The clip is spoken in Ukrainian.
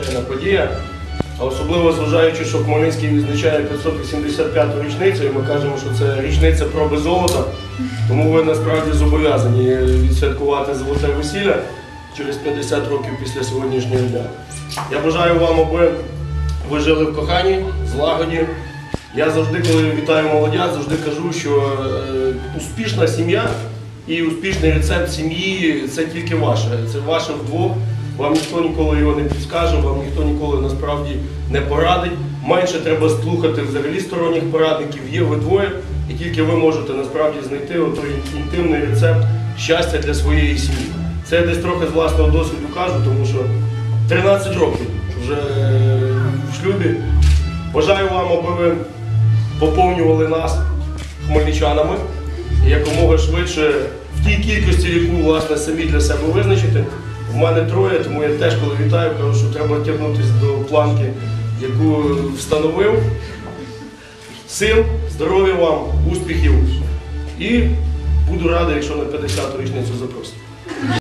надзвичайна подія. А особливо зважаючи, що Хмельницький відзначає 585-ту річницю, і ми кажемо, що це річниця проби золота. Тому ви насправді зобов'язані відсвяткувати золоте весілля через 50 років після сьогоднішнього дня. Я бажаю вам, аби ви жили в коханні, злагоді. Я завжди, коли вітаю молодят, завжди кажу, що е, успішна сім'я і успішний рецепт сім'ї це тільки ваше. Це ваше вдвох. Вам ніхто ніколи його не підскаже, вам ніхто ніколи насправді не порадить. Менше треба слухати взагалі сторонніх порадників. Є ви двоє, і тільки ви можете насправді знайти отой інтимний рецепт щастя для своєї сім'ї. Це я десь трохи з власного досвіду кажу, тому що 13 років вже в шлюбі. Бажаю вам, аби ви поповнювали нас хмельничанами якомога швидше в тій кількості, яку власне самі для себе визначите. У мене троє, тому я теж коли вітаю, кажу, що треба тягнутися до планки, яку встановив. Сил, здоров'я вам, успіхів і буду радий, якщо на 50-ту річницю запросите.